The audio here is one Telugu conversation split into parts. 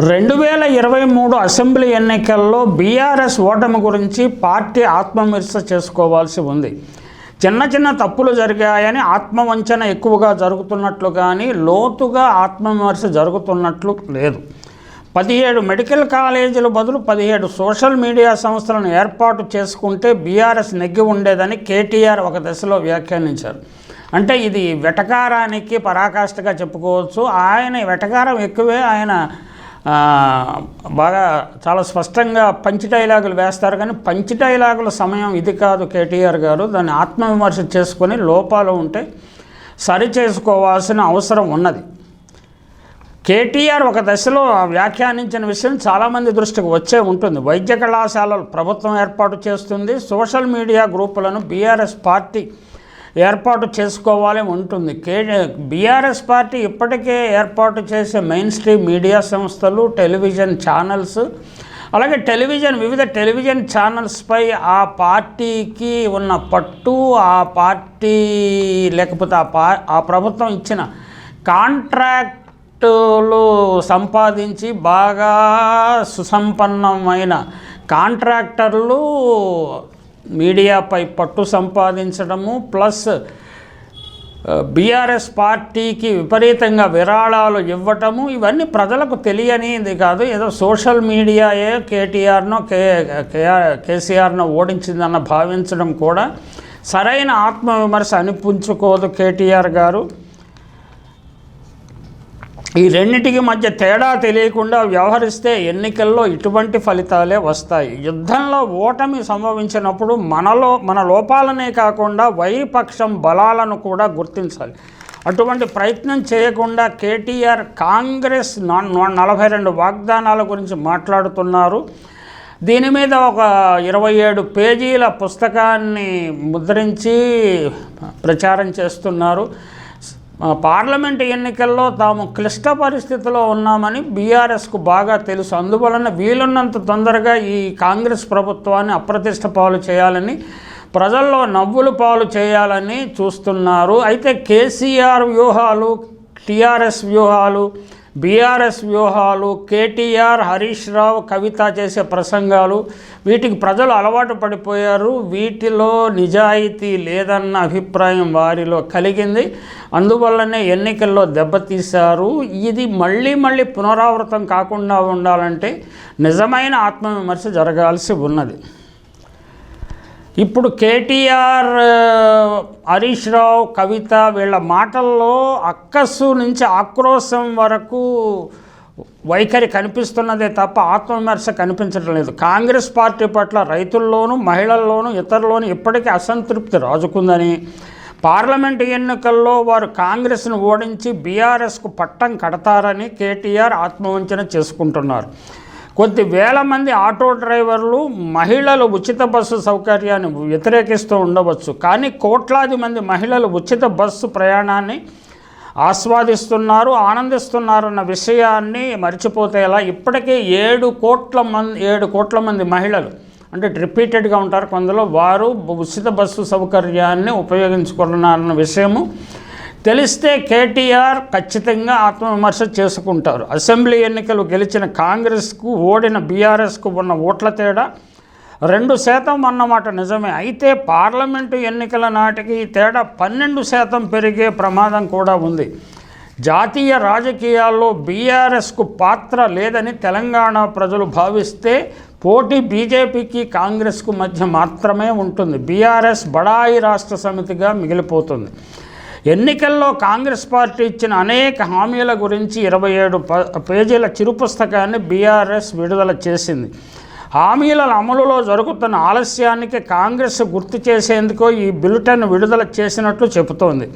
రెండు వేల ఇరవై మూడు అసెంబ్లీ ఎన్నికల్లో బీఆర్ఎస్ ఓటమి గురించి పార్టీ ఆత్మవిమర్శ చేసుకోవాల్సి ఉంది. చిన్న చిన్న తప్పులు జరిగాయని ఆత్మవంచన ఎక్కువగా జరుగుతున్నట్లు కానీ లోతుగా ఆత్మవిమర్శ జరుగుతున్నట్లు లేదు. పదిహేడు మెడికల్ కాలేజీల బదులు పదిహేడు సోషల్ మీడియా సంస్థలను ఏర్పాటు చేసుకుంటే బీఆర్ఎస్ నెగ్గి ఉండేదని కేటీఆర్ ఒక దశలో వ్యాఖ్యానించారు. అంటే ఇది వెటకారానికి పరాకాష్ఠగా చెప్పుకోవచ్చు. ఆయన వెటకారం ఎక్కువే ఆయన బాగా చాలా స్పష్టంగా పంచి డైలాగులు వేస్తారు కానీ పంచి డైలాగుల సమయం ఇది కాదు కేటీఆర్ గారు. దాన్ని ఆత్మవిమర్శ చేసుకొని లోపాలు ఉంటే సరి చేసుకోవాల్సిన అవసరం ఉన్నది. కేటీఆర్ ఒక దశలో వ్యాఖ్యానించిన విషయం చాలామంది దృష్టికి వచ్చే ఉంటుంది. వైద్య కళాశాలలు ప్రభుత్వం ఏర్పాటు చేస్తుంది. సోషల్ మీడియా గ్రూపులను బీఆర్ఎస్ పార్టీ ఏర్పాటు చేసుకోవాలి ఉంటుంది. కే బీఆర్ఎస్ పార్టీ ఇప్పటికే ఏర్పాటు చేసే మెయిన్ స్ట్రీమ్ మీడియా సంస్థలు టెలివిజన్ ఛానల్స్ అలాగే టెలివిజన్ వివిధ టెలివిజన్ ఛానల్స్పై ఆ పార్టీకి ఉన్న పట్టు ఆ పార్టీ లేకపోతే ఆ పా ఆ ప్రభుత్వం ఇచ్చిన కాంట్రాక్టులు సంపాదించి బాగా సుసంపన్నమైన కాంట్రాక్టర్లు మీడియాపై పట్టు సంపాదించడము ప్లస్ బీఆర్ఎస్ పార్టీకి విపరీతంగా విరాళాలు ఇవ్వటము ఇవన్నీ ప్రజలకు తెలియనిది కాదు. ఏదో సోషల్ మీడియాయే కేటీఆర్నో కే కేఆర్ కేసీఆర్ను ఓడించిందన్న భావించడం కూడా సరైన ఆత్మవిమర్శ అనిపించుకోదు కేటీఆర్ గారు. ఈ రెండింటికి మధ్య తేడా తెలియకుండా వ్యవహరిస్తే ఎన్నికల్లో ఇటువంటి ఫలితాలే వస్తాయి. యుద్ధంలో ఓటమి సంభవించినప్పుడు మనలో మన లోపాలనే కాకుండా వైపక్షం బలాలను కూడా గుర్తించాలి. అటువంటి ప్రయత్నం చేయకుండా కేటీఆర్ కాంగ్రెస్ నా- నలభై రెండు వాగ్దానాల గురించి మాట్లాడుతున్నారు. దీని మీద ఒక ఇరవై ఏడు పేజీల పుస్తకాన్ని ముద్రించి ప్రచారం చేస్తున్నారు. పార్లమెంటు ఎన్నికల్లో తాము క్లిష్ట పరిస్థితిలో ఉన్నామని బీఆర్ఎస్కు బాగా తెలుసు. అందువలన వీలున్నంత తొందరగా ఈ కాంగ్రెస్ ప్రభుత్వాన్ని అప్రతిష్ట పాలు చేయాలని ప్రజల్లో నవ్వులు పాలు చేయాలని చూస్తున్నారు. అయితే కేసీఆర్ వ్యూహాలు టీఆర్ఎస్ వ్యూహాలు బీఆర్ఎస్ వ్యూహాలు కేటీఆర్ హరీష్ రావు కవిత చేసే ప్రసంగాలు వీటికి ప్రజలు అలవాటు పడిపోయారు. వీటిలో నిజాయితీ లేదన్న అభిప్రాయం వారిలో కలిగింది. అందువల్లనే ఎన్నికల్లో దెబ్బతీశారు ఇది మళ్ళీ మళ్ళీ పునరావృతం కాకుండా ఉండాలంటే నిజమైన ఆత్మవిమర్శ జరగాల్సి ఉన్నది. ఇప్పుడు కేటీఆర్ హరీష్ రావు కవిత వీళ్ళ మాటల్లో అక్కస్సు నుంచి ఆక్రోశం వరకు వైఖరి కనిపిస్తున్నదే తప్ప ఆత్మవిమర్శ కనిపించడం లేదు. కాంగ్రెస్ పార్టీ పట్ల రైతుల్లోనూ మహిళల్లోనూ ఇతరుల్లోనూ ఇప్పటికీ అసంతృప్తి రాజుకుందని పార్లమెంటు ఎన్నికల్లో వారు కాంగ్రెస్ను ఓడించి బీఆర్ఎస్కు పట్టం కడతారని కేటీఆర్ ఆత్మవంచన చేసుకుంటున్నారు. కొద్ది వేల మంది ఆటో డ్రైవర్లు మహిళలు ఉచిత బస్సు సౌకర్యాన్ని వ్యతిరేకిస్తూ ఉండవచ్చు. కానీ కోట్లాది మంది మహిళలు ఉచిత బస్సు ప్రయాణాన్ని ఆస్వాదిస్తున్నారు ఆనందిస్తున్నారన్న విషయాన్ని మర్చిపోతే ఎలా ఇప్పటికే ఏడు కోట్ల మంది ఏడు కోట్ల మంది మహిళలు అంటే రిపీటెడ్గా ఉంటారు కొందరు వారు ఉచిత బస్సు సౌకర్యాన్ని ఉపయోగించుకుంటున్నారన్న విషయము తెలిస్తే కేటీఆర్ ఖచ్చితంగా ఆత్మవిమర్శ చేసుకుంటారు. అసెంబ్లీ ఎన్నికలు గెలిచిన కాంగ్రెస్కు ఓడిన బీఆర్ఎస్కు ఉన్న ఓట్ల తేడా రెండు శాతం అన్నమాట నిజమే. అయితే పార్లమెంటు ఎన్నికల నాటికి ఈ తేడా పన్నెండు శాతం పెరిగే ప్రమాదం కూడా ఉంది. జాతీయ రాజకీయాల్లో బీఆర్ఎస్కు పాత్ర లేదని తెలంగాణ ప్రజలు భావిస్తే పోటీ బీజేపీకి కాంగ్రెస్కు మధ్య మాత్రమే ఉంటుంది. బీఆర్ఎస్ బడాయి రాష్ట్ర సమితిగా మిగిలిపోతుంది. ఎన్నికల్లో కాంగ్రెస్ పార్టీ ఇచ్చిన అనేక హామీల గురించి ఇరవై ఏడు ప పేజీల చిరు పుస్తకాన్ని బీఆర్ఎస్ విడుదల చేసింది. హామీల అమలులో జరుగుతున్న ఆలస్యానికి కాంగ్రెస్ గుర్తు చేసేందుకు ఈ బులెటిన్ విడుదల చేసినట్లు చెబుతోంది.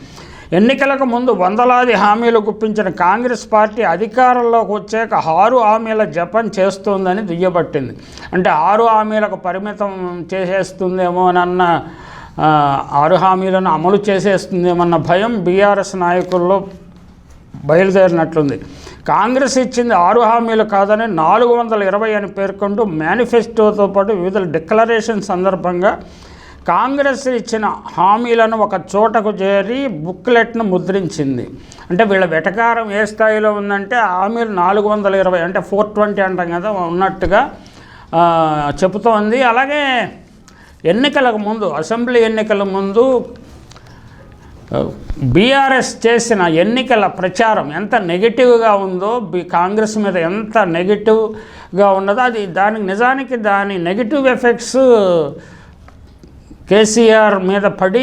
ఎన్నికలకు ముందు వందలాది హామీలు గుప్పించిన కాంగ్రెస్ పార్టీ అధికారంలోకి వచ్చాక ఆరు హామీల జపం చేస్తోందని దుయ్యబట్టింది. అంటే ఆరు హామీలకు పరిమితం చేసేస్తుందేమోనన్న ఆరు హామీలను అమలు చేసేస్తుందేమన్న భయం బీఆర్ఎస్ నాయకుల్లో బయలుదేరినట్లుంది. కాంగ్రెస్ ఇచ్చింది ఆరు హామీలు కాదని నాలుగు వందల ఇరవై అని పేర్కొంటూ మేనిఫెస్టోతో పాటు వివిధ డిక్లరేషన్ సందర్భంగా కాంగ్రెస్ ఇచ్చిన హామీలను ఒక చోటకు చేరి బుక్లెట్ను ముద్రించింది. అంటే వీళ్ళ వెటకారం ఏ స్థాయిలో ఉందంటే హామీలు నాలుగు వందల ఇరవై అంటే ఫోర్ ట్వంటీ అంటాం కదా ఉన్నట్టుగా చెబుతోంది. అలాగే ఎన్నికలకు ముందు అసెంబ్లీ ఎన్నికల ముందు బీఆర్ఎస్ చేసిన ఎన్నికల ప్రచారం ఎంత నెగిటివ్గా ఉందో బి కాంగ్రెస్ మీద ఎంత నెగిటివ్గా ఉన్నదో అది దానికి నిజానికి దాని నెగిటివ్ ఎఫెక్ట్స్ కేసీఆర్ మీద పడి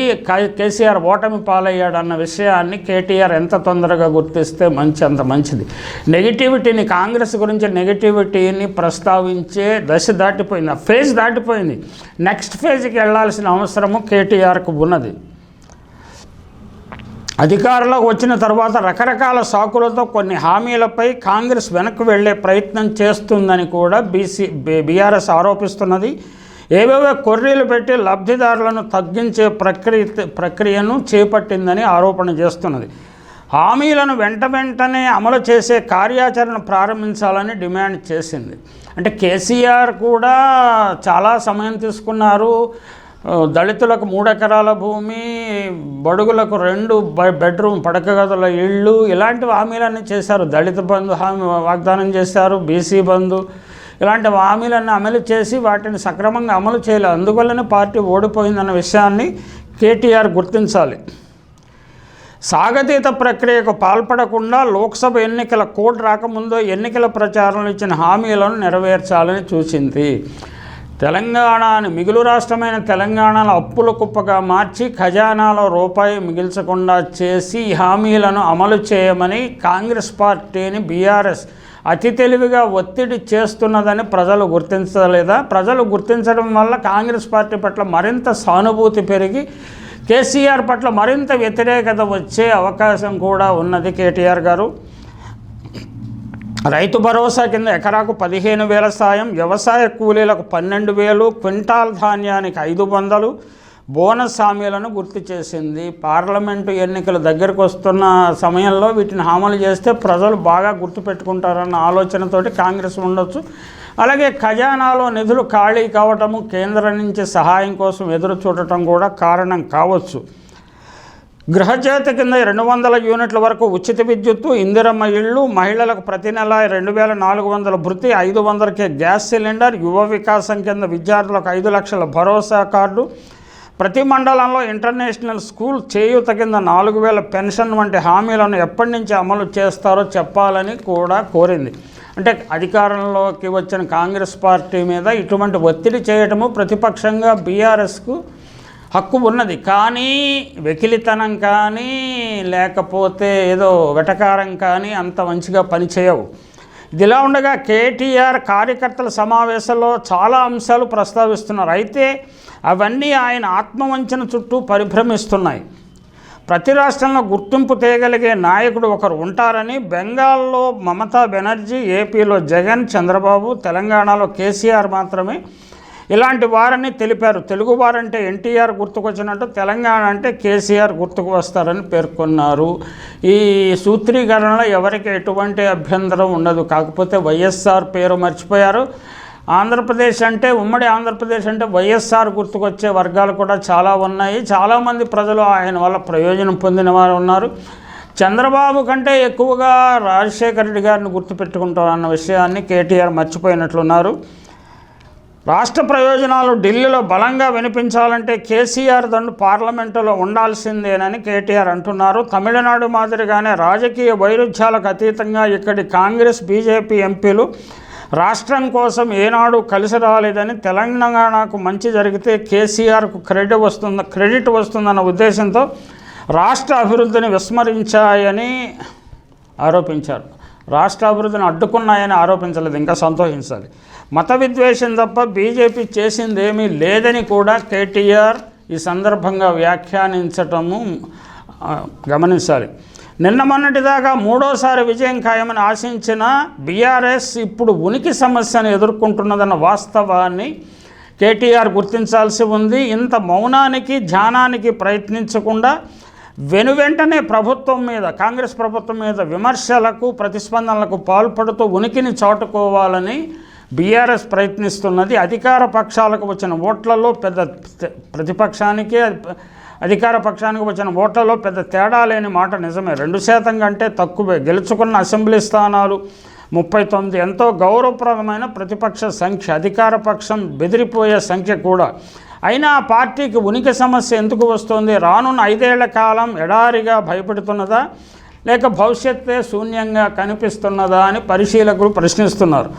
కేసీఆర్ ఓటమి పాలయ్యాడు అన్న విషయాన్ని కేటీఆర్ ఎంత తొందరగా గుర్తిస్తే మంచి అంత మంచిది. నెగిటివిటీని కాంగ్రెస్ గురించి నెగిటివిటీని ప్రస్తావించే దశ దాటిపోయింది. ఆ ఫేజ్ దాటిపోయింది. నెక్స్ట్ ఫేజ్కి వెళ్ళాల్సిన అవసరము కేటీఆర్కు ఉన్నది. అధికారంలోకి వచ్చిన తర్వాత రకరకాల సాకులతో కొన్ని హామీలపై కాంగ్రెస్ వెనక్కి వెళ్ళే ప్రయత్నం చేస్తుందని కూడా బీసీ బీఆర్ఎస్ ఆరోపిస్తున్నది. ఏవేవో కొర్రీలు పెట్టి లబ్ధిదారులను తగ్గించే ప్రక్రియ ప్రక్రియను చేపట్టిందని ఆరోపణ చేస్తున్నది. హామీలను వెంట వెంటనే అమలు చేసే కార్యాచరణ ప్రారంభించాలని డిమాండ్ చేసింది. అంటే కేసీఆర్ కూడా చాలా సమయం తీసుకున్నారు. దళితులకు మూడు ఎకరాల భూమి బడుగులకు రెండు బెడ్రూమ్ పడక గదుల ఇళ్ళు ఇలాంటి హామీలన్నీ చేశారు. దళిత బంధు హామీ వాగ్దానం చేశారు బీసీ బంధు. ఇలాంటి హామీలన్నీ అమలు చేసి వాటిని సక్రమంగా అమలు చేయలేదు అందువల్లనే పార్టీ ఓడిపోయిందన్న విషయాన్ని కేటీఆర్ గుర్తించాలి. సాగతీత ప్రక్రియకు పాల్పడకుండా లోక్సభ ఎన్నికల కోడ్ రాకముందు ఎన్నికల ప్రచారంలో ఇచ్చిన హామీలను నెరవేర్చాలని చూసింది. తెలంగాణని మిగులు రాష్ట్రమైన తెలంగాణలో అప్పుల కుప్పగా మార్చి ఖజానాలో రూపాయి మిగిల్చకుండా చేసి ఈ హామీలను అమలు చేయమని కాంగ్రెస్ పార్టీని బీఆర్ఎస్ అతి తెలివిగా ఒత్తిడి చేస్తున్నదని ప్రజలు గుర్తించలేదా? ప్రజలు గుర్తించడం వల్ల కాంగ్రెస్ పార్టీ పట్ల మరింత సానుభూతి పెరిగి కేసీఆర్ పట్ల మరింత వ్యతిరేకత వచ్చే అవకాశం కూడా ఉన్నది కేటీఆర్ గారు. రైతు భరోసా కింద ఎకరాకు పదిహేను వేల సాయం వ్యవసాయ కూలీలకు పన్నెండు వేలు క్వింటాల్ ధాన్యానికి ఐదు వందలు బోనస్ హామీలను గుర్తు చేసింది. పార్లమెంటు ఎన్నికలు దగ్గరకు వస్తున్న సమయంలో వీటిని హామీలు చేస్తే ప్రజలు బాగా గుర్తుపెట్టుకుంటారన్న ఆలోచనతోటి కాంగ్రెస్ ఉండొచ్చు. అలాగే ఖజానాలో నిధులు ఖాళీ కావటము కేంద్రం నుంచి సహాయం కోసం ఎదురు చూడటం కూడా కారణం కావచ్చు. గృహచేత కింద రెండు వందల యూనిట్ల వరకు ఉచిత విద్యుత్తు ఇందిరమ్మ ఇళ్ళు మహిళలకు ప్రతి నెల రెండు వేల నాలుగు వందల భృతి ఐదు వందలకే గ్యాస్ సిలిండర్ యువ వికాసం కింద విద్యార్థులకు ఐదు లక్షల భరోసా కార్డు ప్రతి మండలంలో ఇంటర్నేషనల్ స్కూల్ చేయూత కింద నాలుగు వేల పెన్షన్ వంటి హామీలను ఎప్పటి నుంచి అమలు చేస్తారో చెప్పాలని కూడా కోరింది. అంటే అధికారంలోకి వచ్చిన కాంగ్రెస్ పార్టీ మీద ఇటువంటి ఒత్తిడి చేయటము ప్రతిపక్షంగా బీఆర్ఎస్కు హక్కు ఉన్నది. కానీ వెకిలితనం కానీ లేకపోతే ఏదో వెటకారం కానీ అంత మంచిగా పనిచేయవు ఇదిలా ఉండగా కేటీఆర్ కార్యకర్తల సమావేశంలో చాలా అంశాలు ప్రస్తావిస్తున్నారు. అయితే అవన్నీ ఆయన ఆత్మవంచన చుట్టూ పరిభ్రమిస్తున్నాయి. ప్రతి రాష్ట్రంలో గుర్తింపు తేగలిగే నాయకుడు ఒకరు ఉంటారని బెంగాల్లో మమతా బెనర్జీ ఏపీలో జగన్ చంద్రబాబు తెలంగాణలో కేసీఆర్ మాత్రమే ఇలాంటి వారని తెలిపారు. తెలుగు వారంటే ఎన్టీఆర్ గుర్తుకొచ్చినట్టు తెలంగాణ అంటే కేసీఆర్ గుర్తుకు వస్తారని పేర్కొన్నారు. ఈ సూత్రీకరణలో ఎవరికి ఎటువంటి అభ్యంతరం ఉండదు. కాకపోతే వైఎస్ఆర్ పేరు మర్చిపోయారు. ఆంధ్రప్రదేశ్ అంటే ఉమ్మడి ఆంధ్రప్రదేశ్ అంటే వైఎస్ఆర్ గుర్తుకొచ్చే వర్గాలు కూడా చాలా ఉన్నాయి. చాలామంది ప్రజలు ఆయన వల్ల ప్రయోజనం పొందిన వారు ఉన్నారు. చంద్రబాబు కంటే ఎక్కువగా రాజశేఖర రెడ్డి గారిని గుర్తుపెట్టుకుంటారు అన్న విషయాన్ని కేటీఆర్ మర్చిపోయినట్లున్నారు. రాష్ట్ర ప్రయోజనాలు ఢిల్లీలో బలంగా వినిపించాలంటే కేసీఆర్ దండు పార్లమెంటులో ఉండాల్సిందేనని కేటీఆర్ అంటున్నారు. తమిళనాడు మాదిరిగానే రాజకీయ వైరుధ్యాలకు అతీతంగా ఇక్కడి కాంగ్రెస్ బీజేపీ ఎంపీలు రాష్ట్రం కోసం ఏనాడు కలిసి రాలేదని తెలంగాణకు మంచి జరిగితే కేసీఆర్కు క్రెడిట్ వస్తుంది క్రెడిట్ వస్తుందన్న ఉద్దేశంతో రాష్ట్ర అభివృద్ధిని విస్మరించాయని ఆరోపించారు. రాష్ట్ర అభివృద్ధిని అడ్డుకున్నాయని ఆరోపించలేదు ఇంకా సంతోషించాలి. మత విద్వేషం తప్ప బీజేపీ చేసిందేమీ లేదని కూడా కేటీఆర్ ఈ సందర్భంగా వ్యాఖ్యానించటము గమనించాలి. నిన్న మొన్నటిదాకా మూడోసారి విజయం ఖాయమని ఆశించిన బీఆర్ఎస్ ఇప్పుడు ఉనికి సమస్యను ఎదుర్కొంటున్నదన్న వాస్తవాన్ని కేటీఆర్ గుర్తించాల్సి ఉంది. ఇంత మౌనానికి ధ్యానానికి ప్రయత్నించకుండా వెనువెంటనే ప్రభుత్వం మీద కాంగ్రెస్ ప్రభుత్వం మీద విమర్శలకు ప్రతిస్పందనలకు పాల్పడుతూ ఉనికిని చాటుకోవాలని బీఆర్ఎస్ ప్రయత్నిస్తున్నది. అధికార పక్షాలకు వచ్చిన ఓట్లలో పెద్ద ప్రతిపక్షానికి అధికార పక్షానికి వచ్చిన ఓట్లలో పెద్ద తేడా లేని మాట నిజమే. రెండు శాతం కంటే తక్కువే. గెలుచుకున్న అసెంబ్లీ స్థానాలు ముప్పై తొమ్మిది. ఎంతో గౌరవప్రదమైన ప్రతిపక్ష సంఖ్య అధికార పక్షం బెదిరిపోయే సంఖ్య కూడా. అయినా ఆ పార్టీకి ఉనికి సమస్య ఎందుకు వస్తుంది? రానున్న ఐదేళ్ళ కాలం ఎడారిగా భయపెడుతున్నదా? లేక భవిష్యత్తే శూన్యంగా కనిపిస్తున్నదా అని పరిశీలకులు ప్రశ్నిస్తున్నారు.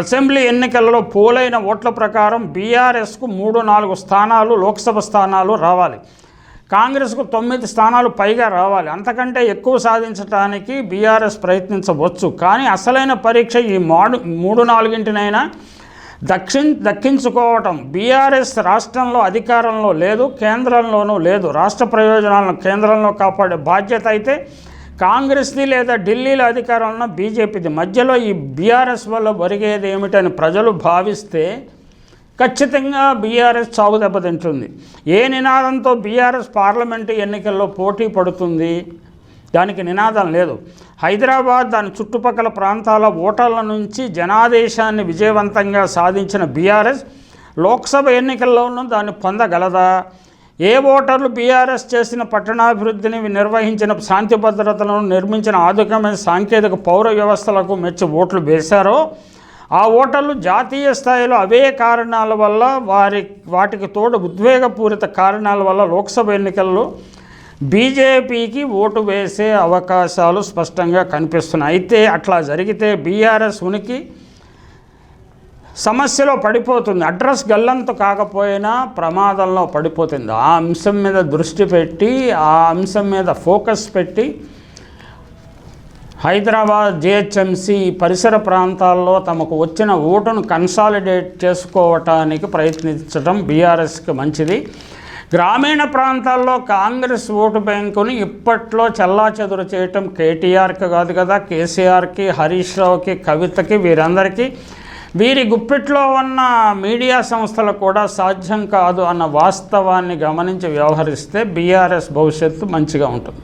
అసెంబ్లీ ఎన్నికలలో పోలైన ఓట్ల ప్రకారం బీఆర్ఎస్కు మూడు నాలుగు స్థానాలు లోక్సభ స్థానాలు రావాలి. కాంగ్రెస్కు తొమ్మిది స్థానాలు పైగా రావాలి. అంతకంటే ఎక్కువ సాధించడానికి బీఆర్ఎస్ ప్రయత్నించవచ్చు. కానీ అసలైన పరీక్ష ఈ మాడు మూడు నాలుగింటినైనా దక్షిణ దక్కించుకోవటం బీఆర్ఎస్ రాష్ట్రంలో అధికారంలో లేదు కేంద్రంలోనూ లేదు. రాష్ట్ర ప్రయోజనాలను కేంద్రంలో కాపాడే బాధ్యత అయితే కాంగ్రెస్ది లేదా ఢిల్లీలో అధికారంలో ఉన్న బీజేపీది మధ్యలో ఈ బీఆర్ఎస్ వల్ల ఒరిగేది ఏమిటని ప్రజలు భావిస్తే ఖచ్చితంగా బీఆర్ఎస్ చావు దెబ్బతింటుంది. ఏ నినాదంతో బీఆర్ఎస్ పార్లమెంటు ఎన్నికల్లో పోటీ పడుతుంది? దానికి నినాదం లేదు. హైదరాబాద్ దాని చుట్టుపక్కల ప్రాంతాల ఓటర్ల నుంచి జనాదేశాన్ని విజయవంతంగా సాధించిన బీఆర్ఎస్ లోక్సభ ఎన్నికల్లోనూ దాన్ని పొందగలదా? ఏ ఓటర్లు బీఆర్ఎస్ చేసిన పట్టణాభివృద్ధిని నిర్వహించిన శాంతి భద్రతలను నిర్మించిన ఆధునికమైన సాంకేతిక పౌర వ్యవస్థలకు మెచ్చి ఓట్లు వేశారో ఆ ఓటర్లు జాతీయ స్థాయిలో అవే కారణాల వల్ల వారి వాటికి తోడు ఉద్వేగపూరిత కారణాల వల్ల లోక్సభ ఎన్నికల్లో బీజేపీకి ఓటు వేసే అవకాశాలు స్పష్టంగా కనిపిస్తున్నాయి. అయితే అట్లా జరిగితే బీఆర్ఎస్ ఉనికి సమస్యలో పడిపోతుంది. అడ్రస్ గల్లంత కాకపోయినా ప్రమాదంలో పడిపోతుంది. ఆ అంశం మీద దృష్టి పెట్టి ఆ అంశం మీద ఫోకస్ పెట్టి హైదరాబాద్ జిహెచ్ఎంసి పరిసర ప్రాంతాల్లో తమకు వచ్చిన ఓటును కన్సాలిడేట్ చేసుకోవటానికి ప్రయత్నించడం బీఆర్ఎస్కి మంచిది. గ్రామీణ ప్రాంతాల్లో కాంగ్రెస్ ఓటు బ్యాంకుని ఇప్పట్లో చల్లా చెదురు చేయటం కేటీఆర్కి కాదు కదా కేసీఆర్కి హరీష్ రావుకి కవితకి వీరందరికీ వీరి గుప్పిట్లో ఉన్న మీడియా సంస్థలు కూడా సాధ్యం కాదు అన్న వాస్తవాన్ని గమనించి వ్యవహరిస్తే బీఆర్ఎస్ భవిష్యత్తు మంచిగా ఉంటుంది.